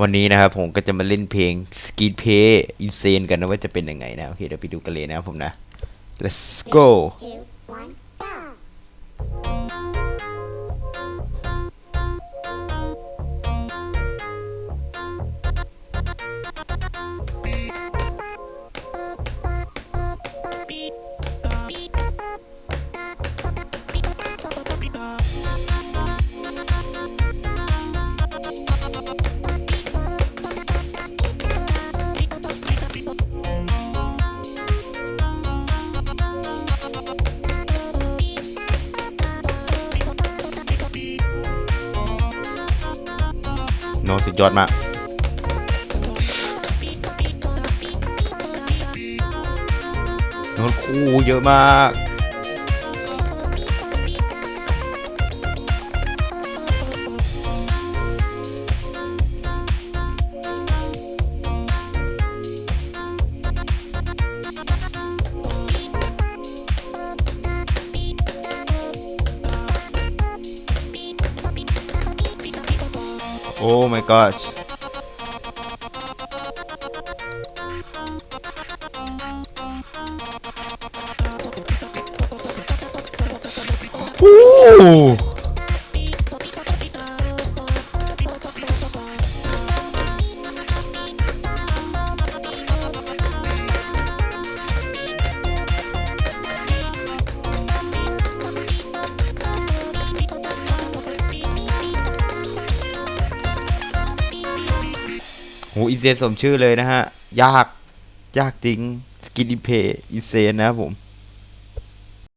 วันนี้นะครับผมก็จะมาเล่นเพลง Skid Pay Insane กันนะว่าจะเป็นยังไงนะ โอเคเดี๋ยวไปดูกันเลยนะครับผมนะ let's go two, one, go. นอนสุดยอดมากน้ตคู่เยอะมาก โอ้ my gosh โโหอิเซนสมชื่อเลยนะฮะ ยาก ยากจริง สกิน n เพย์อีเซนนะครับผม